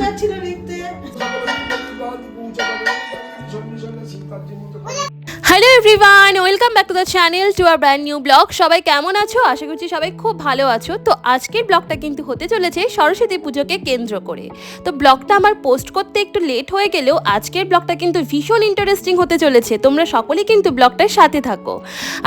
যাচ্ছিল everyone welcome back to the channel to our brand new blog সবাই কেমন আছো? আশা করছি সবাই খুব ভালো আছো। তো আজকের ব্লগটা কিন্তু হতে চলেছে সরস্বতী পুজোকে কেন্দ্র করে। তো ব্লগটা আমার পোস্ট করতে একটু লেট হয়ে গেলেও আজকের ব্লগটা কিন্তু ভীষণ ইন্টারেস্টিং হতে চলেছে। তোমরা সকলেই কিন্তু ব্লগটার সাথে থাকো।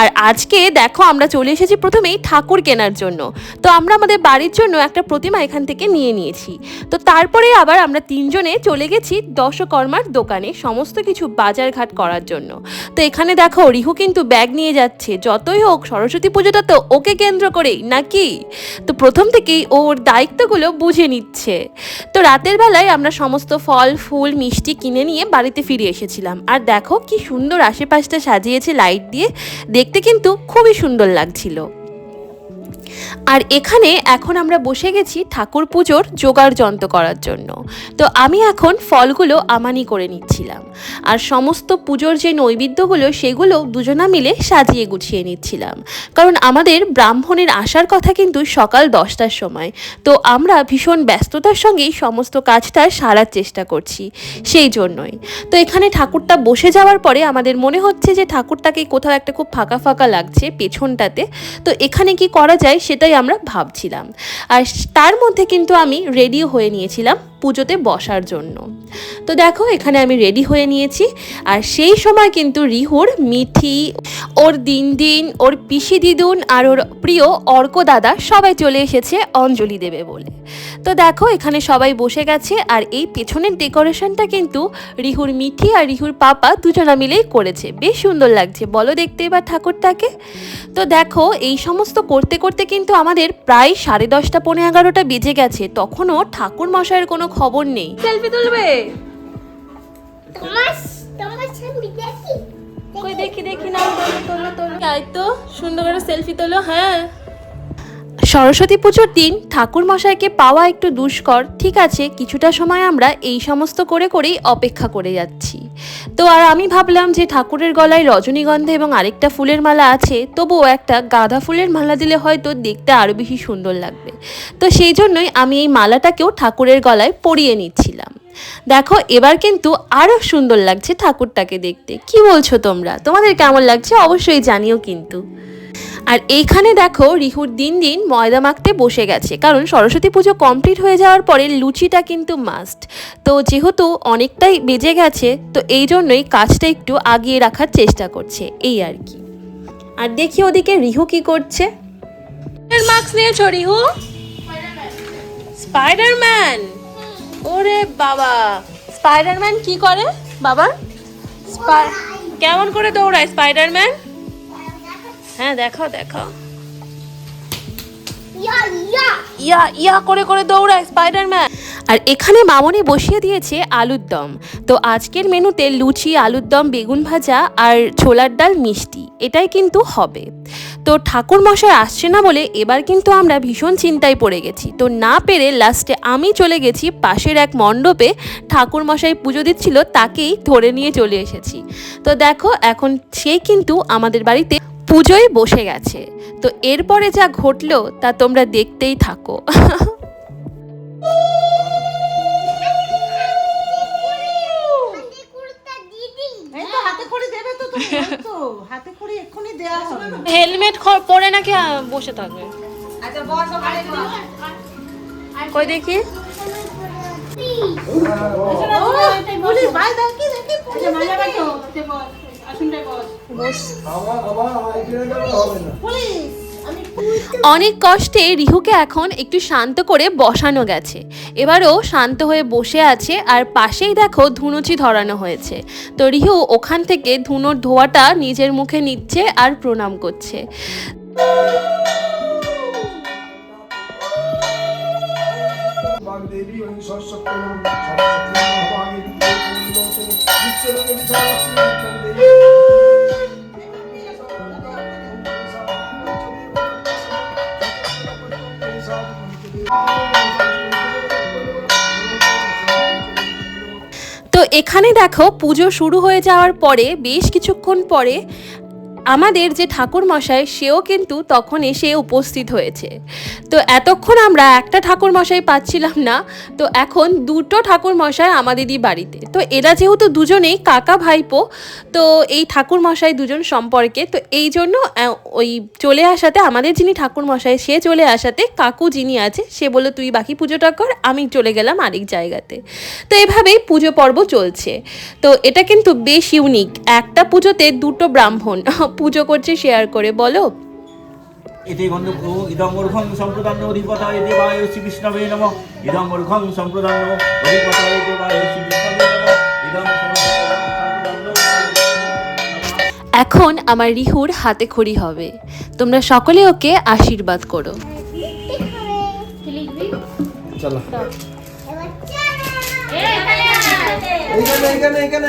আর আজকে দেখো, আমরা চলে এসেছি প্রথমেই ঠাকুর কেনার জন্য। তো আমরা আমাদের বাড়ির জন্য একটা প্রতিমা এখান থেকে নিয়ে নিয়েছি। তো তারপরে আবার আমরা তিনজনে চলে গেছি দশকর্মার দোকানে সমস্ত কিছু বাজারঘাট করার জন্য। তো এখানে দেখো, রিহু কিন্তু ব্যাগ নিয়ে যাচ্ছে। যতই হোক, সরস্বতী পুজোটা তো ওকে কেন্দ্র করেই, নাকি? তো প্রথম থেকেই ওর দায়িত্বগুলো বুঝে নিচ্ছে। তো রাতের বেলায় আমরা সমস্ত ফল, ফুল, মিষ্টি কিনে নিয়ে বাড়িতে ফিরে এসেছিলাম। আর দেখো, কি সুন্দর আশেপাশটা সাজিয়েছে লাইট দিয়ে। দেখতে কিন্তু খুবই সুন্দর লাগছিল। আর এখানে এখন আমরা বসে গেছি ঠাকুর পুজোর জোগাড় যন্ত্র করার জন্য। তো আমি এখন ফলগুলো আমানি করে নিচ্ছিলাম। আর সমস্ত পুজোর যে নৈবেদ্যগুলো, সেগুলো দুজনা মিলে সাজিয়ে গুছিয়ে নিচ্ছিলাম। কারণ আমাদের ব্রাহ্মণের আসার কথা কিন্তু সকাল দশটার সময়। তো আমরা ভীষণ ব্যস্ততার সঙ্গেই সমস্ত কাজটা সারার চেষ্টা করছি সেই জন্যই। তো এখানে ঠাকুরটা বসে যাওয়ার পরে আমাদের মনে হচ্ছে যে ঠাকুরটাকে কোথাও একটা খুব ফাঁকা ফাঁকা লাগছে পেছনটাতে। তো এখানে কি করা যায় সেটাই আমরা ভাবছিলাম। আর তার মধ্যে কিন্তু আমি রেডিও হয়ে নিয়েছিলাম। পুজোতে বসার জন্য। তো দেখো, এখানে আমি রেডি হয়ে নিয়েছি। আর সেই সময় কিন্তু রিহুর মিঠি, ওর দিন দিন ওর পিসি দিদুন আর ওর প্রিয় অর্ক দাদা সবাই চলে এসেছে অঞ্জলি দেবে বলে। তো দেখো, এখানে সবাই বসে গেছে আর এই পেছনের ডেকোরেশনটা কিন্তু রিহুর মিঠি আর রিহুর পাপা দুজনা মিলেই করেছে। বেশ সুন্দর লাগছে। বলো দেখতে এবার ঠাকুরটাকে। তো দেখো, এই সমস্ত করতে করতে কিন্তু আমাদের প্রায় সাড়ে দশটা পনেরো এগারোটা বেজে গেছে। তখনও ঠাকুর মশাইয়ের কোনো খবর নেই। সেলফি তুলবে? দেখি। কই দেখি দেখি না তোলো তোলো তোলো। তাই তো সুন্দর করে সেলফি তোলো হ্যাঁ। সরস্বতী পুজোর দিন ঠাকুর মশাইকে পাওয়া একটু দুষ্কর, ঠিক আছে, কিছুটা সময় আমরা এই সমস্ত করে করেই অপেক্ষা করে যাচ্ছি। তো আর আমি ভাবলাম যে ঠাকুরের গলায় রজনীগন্ধা এবং আরেকটা ফুলের মালা আছে, তবুও একটা গাঁদা ফুলের মালা দিলে হয়তো দেখতে আরও বেশি সুন্দর লাগবে। তো সেই জন্যই আমি এই মালাটাকেও ঠাকুরের গলায় পরিয়ে নিচ্ছিলাম। দেখো, এবার কিন্তু আরও সুন্দর লাগছে ঠাকুরটাকে দেখতে। কি বলছো তোমরা? তোমাদের কেমন লাগছে? অবশ্যই জানিও কিন্তু। আর এইখানে দেখো রিহুর দিন দিন ময়দা মাখতে বসে গেছে। কারণ সরস্বতী পুজো কমপ্লিট হয়ে যাওয়ার পরে লুচিটা কিন্তু মাস্ট তো যেহেতু অনেকটাই বেজে গেছে, তো এই জন্যই কাজটা একটু আগিয়ে রাখার চেষ্টা করছে। এই আর কি। আর দেখি ওদিকে রিহু কি করছে। মাস্ক নিয়েছো, রিহু? স্পাইডারম্যান ওরে বাবা! স্পাইডারম্যান কি করে, বাবা? কেমন করে দৌড়ায় স্পাইডারম্যান হ্যাঁ দেখো দেখো। ইয়া ইয়া। ইয়া ইয়া করে করে দৌড়ায় স্পাইডারম্যান আর এখানে মামনি বসিয়ে দিয়েছে আলুর দম। তো আজকের মেনুতে লুচি আলুর দম বেগুন ভাজা আর ছোলার ডাল মিষ্টি। এটাই কিন্তু হবে। তো ঠাকুর মশাই আসছে না বলে এবার কিন্তু আমরা ভীষণ চিন্তায় পড়ে গেছি। তো না পেরে লাস্টে আমি চলে গেছি পাশের এক মণ্ডপে। ঠাকুর মশাই পুজো দিচ্ছিল তাকেই ধরে নিয়ে চলে এসেছি। তো দেখো এখন সে কিন্তু আমাদের বাড়িতে পুজোয় বসে গেছে। তো এরপরে যা ঘটলো তা তোমরা দেখতেই থাকো। হাতে কুর্তা দিদি এই তো হাতে করে দেবে তো তুমি এই তো হাতে করে এক্ষুনি দেওয়া হবে হেলমেট পরে নাকি বসে থাকবে। আচ্ছা। কই দেখি? পুলিশ ভাই দেখি দেখি পুলিশ অনেক কষ্টে রিহুকে এখন একটু শান্ত করে বসানো গেছে। এবারও শান্ত হয়ে বসে আছে আর পাশেই দেখো ধুনুচি ধরানো হয়েছে। তো রিহু ওখান থেকে ধুনোর ধোয়াটা নিজের মুখে নিচ্ছে আর প্রণাম করছে। বাগদেবী তো এখানে দেখো পুজো শুরু হয়ে যাওয়ার পরে বেশ কিছুক্ষণ পরে আমাদের যে ঠাকুর মশাই সেও কিন্তু তখন এসে উপস্থিত হয়েছে। তো এতক্ষণ আমরা একটা ঠাকুর মশাই পাচ্ছিলাম না, তো এখন দুটো ঠাকুর মশাই আমাদেরই বাড়িতে। তো এরা যেহেতু দুজনেই কাকা ভাইপো, তো এই ঠাকুর মশাই দুজন সম্পর্কে, তো এই জন্য ওই চলে আসাতে, আমাদের যিনি ঠাকুর মশাই সে চলে আসাতে কাকু যিনি আছে, সে বলল, তুই বাকি পুজোটা কর, আমি চলে গেলাম আরেক জায়গাতে। তো এভাবেই পুজো পর্ব চলছে। তো এটা কিন্তু বেশ ইউনিক একটা পুজোতে দুটো ব্রাহ্মণ পুজো করছে শেয়ার করে বলো এতে গন্ধ ইদং অর্ঘং অধিপতায় দেবায় শ্রীকৃষ্ণবে নম ইদং অর্ঘং অধিপতায় দেবায় শ্রীকৃষ্ণবে নম এখন আমার রিহুর হাতে খড়ি হবে তোমরা সকলে ওকে আশীর্বাদ করো চলো এবার চলো এইখানে এইখানে এইখানে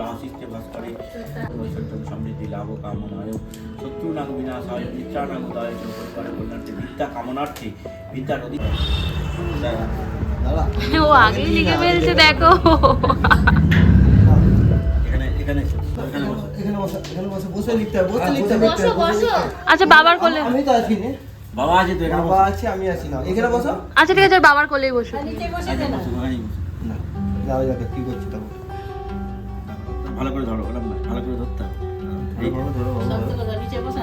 রাশিস্তে ভাস্করে সত্যম সমৃদ্ধি লাভ কামনায়। বিনাশায় উদয় কল্যাণার্থে বিদ্যা কামনার্থে অধিকার দাঁড়া ও আগেই লিখে ফেলছে দেখো। বসো। আচ্ছা বাবার কোলে। আমি তো আছি নে। বাবা আছে তো এখানে বাবা বসো। আছে আমি আছি না এখানে বসো। আচ্ছা ঠিক আছে বাবার কোলেই বসো। নিচে বসে আচ্ছা, না যাও যাকে কি করছি তখন ভালো করে ধরো ওরম না ভালো করে ধরতে হবে। ধরো ধরো। তো কথা নিচে বসে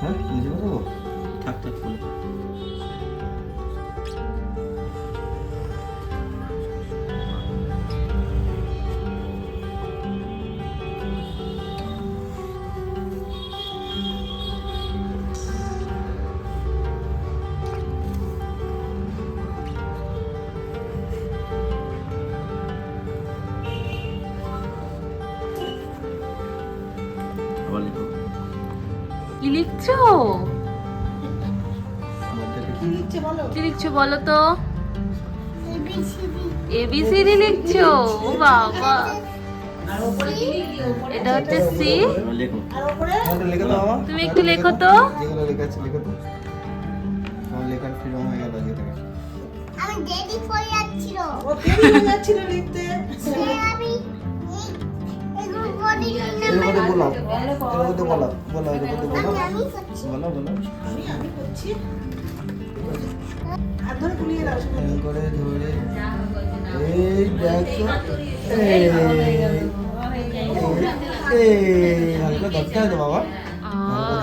হ্যাঁ নিচে বসাবো? থাক থাক বলে লিখো কি লিখছো? কি লিখছে বলো? কি লিখছো বলো তো? এবিসিডি লিখছো? ও বাবা। আর উপরে কি? লিখলি উপরে এটা হচ্ছে সি। তুমি একটু লেখো তো। যেগুলো লেখা আছে লিখে দাও আমার লেখার ফ্রিডম হয়ে গেল আজকে থেকে। আমি দেরি করে যাচ্ছিল। ও দেরি হয়ে যাচ্ছিল লিখতে। আমি আমি করছি। হাত ধরে গুলিয়ে দাও শুনে এরকম করে ধরে। এই দেখো। এই হালকা ধরতে বাবা।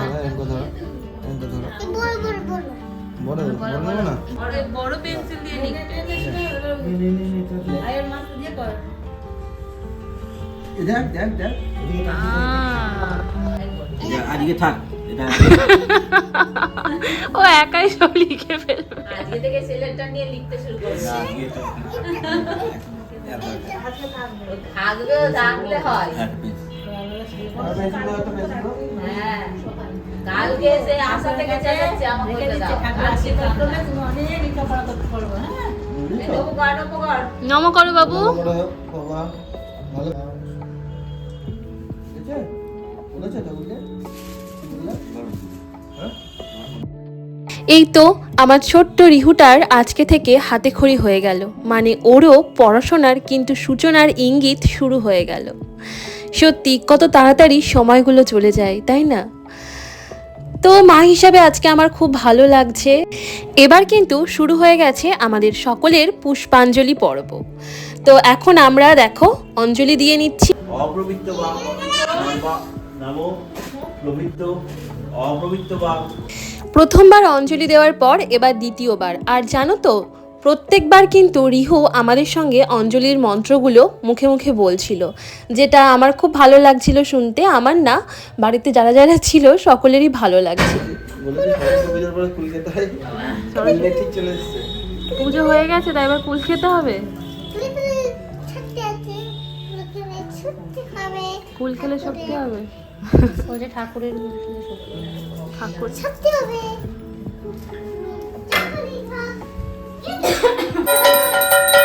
হালকা ধরো এরকম ধরো এরকম ধরো। এই বড় বড় বড় বড় বড় নেব না? বড় পেন্সিল দিয়ে লিখতে নে, নে, নে, নে, ধর, নে। আয়ের মাছ দিয়ে কর। এই দেখ দেখ দেখ। এদিকে তাকিয়ে দেখ। এটা আজকে থাক ও একাই সব লিখে ফেলবে। আজকে থেকে সিলেটটা নিয়ে লিখতে শুরু করবে আজকে তো থাকবে থাকবে থাকলে হয় দাও। হ্যাঁ। কালকে সে আশা থেকে চেয়েছে আমাকে বলে দাও। আশীর্বাদ তুমি অনেক লেখাপড়া করতে পারব হ্যাঁ? নম করো বাবু। বলেছে? হ্যাঁ? এই তো আমার ছোট্ট রিহুটার আজকে থেকে হাতে খড়ি হয়ে গেল। মানে ওরও পড়াশোনার কিন্তু সূচনার ইঙ্গিত শুরু হয়ে গেল। সত্যি কত তাড়াতাড়ি সময়গুলো চলে যায় তাই না? তো মা হিসাবে আজকে আমার খুব ভালো লাগছে। এবার কিন্তু শুরু হয়ে গেছে আমাদের সকলের পুষ্পাঞ্জলি পর্ব। তো এখন আমরা দেখো অঞ্জলি দিয়ে নিচ্ছি। নামো প্রবৃত্ত অপ্রবৃত্ত বা প্রথমবার অঞ্জলি দেওয়ার পর এবার দ্বিতীয়বার। আর জানো তো প্রত্যেকবার কিন্তু রিহু আমাদের সঙ্গে অঞ্জলির মন্ত্রগুলো মুখে মুখে বলছিল। যেটা আমার খুব ভালো লাগছিল শুনতে। আমার না বাড়িতে যারা যারা ছিল সকলেরই ভালো লাগছিল পুজো হয়ে গেছে তাই এবার কুল খেতে হবে? কুল খেলে শক্তি হবে। ওই যে ঠাকুরের ঠাকুর ছুটতে হবে Thank খা।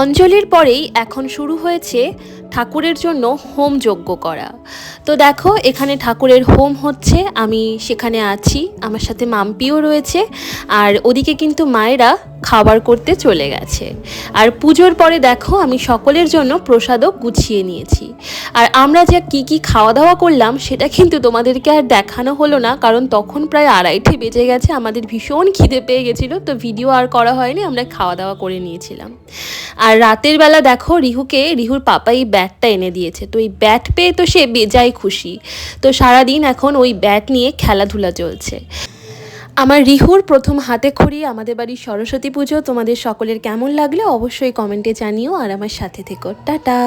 অঞ্জলির পরেই এখন শুরু হয়েছে ঠাকুরের জন্য হোম যজ্ঞ করা। তো দেখো, এখানে ঠাকুরের হোম হচ্ছে, আমি সেখানে আছি, আমার সাথে মাম্পিও রয়েছে, আর ওদিকে কিন্তু মায়েরা খাবার করতে চলে গেছে। আর পুজোর পরে দেখো, আমি সকলের জন্য প্রসাদও গুছিয়ে নিয়েছি। আর আমরা যে কি কি খাওয়া দাওয়া করলাম, সেটা কিন্তু তোমাদেরকে আর দেখানো হলো না, কারণ তখন প্রায় আড়াইটে বেজে গেছে, আমাদের ভীষণ খিদে পেয়ে গেছিল, তো ভিডিও আর করা হয়নি, আমরা খাওয়া দাওয়া করে নিয়েছিলাম। আর রাতের বেলা দেখো, রিহুকে, রিহুর পাপা এই ব্যাটটা এনে দিয়েছে, তো এই ব্যাট পেয়ে তো সে বেজায় খুশি। তো সারাদিন এখন ওই ব্যাট নিয়ে খেলাধুলা চলছে। আমার রিহুর প্রথম হাতে খড়ি, আমাদের বাড়ির সরস্বতী পুজো, তোমাদের সকলের কেমন লাগল অবশ্যই কমেন্টে জানিও আর আমার সাথে থেকো। টাটা!